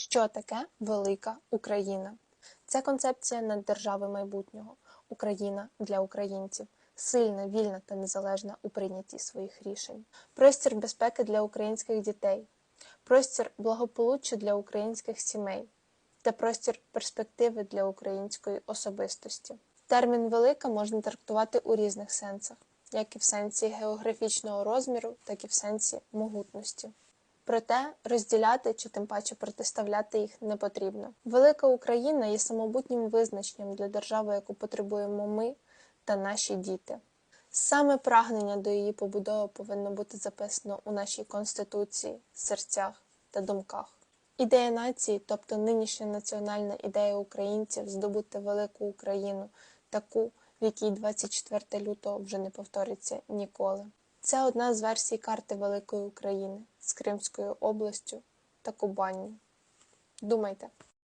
Що таке велика Україна? Це концепція наддержави майбутнього. Україна для українців, сильна, вільна та незалежна у прийнятті своїх рішень. Простір безпеки для українських дітей, простір благополуччя для українських сімей та простір перспективи для української особистості. Термін велика можна трактувати у різних сенсах, як і в сенсі географічного розміру, так і в сенсі могутності. Проте розділяти чи тим паче протиставляти їх не потрібно. Велика Україна є самобутнім визначенням для держави, яку потребуємо ми та наші діти. Саме прагнення до її побудови повинно бути записано у нашій конституції, серцях та думках. Ідея нації, тобто нинішня національна ідея українців здобути велику Україну, таку, в якій 24 лютого вже не повториться ніколи. Це одна з версій карти Великої України з Кримською областю та Кубанню. Думайте.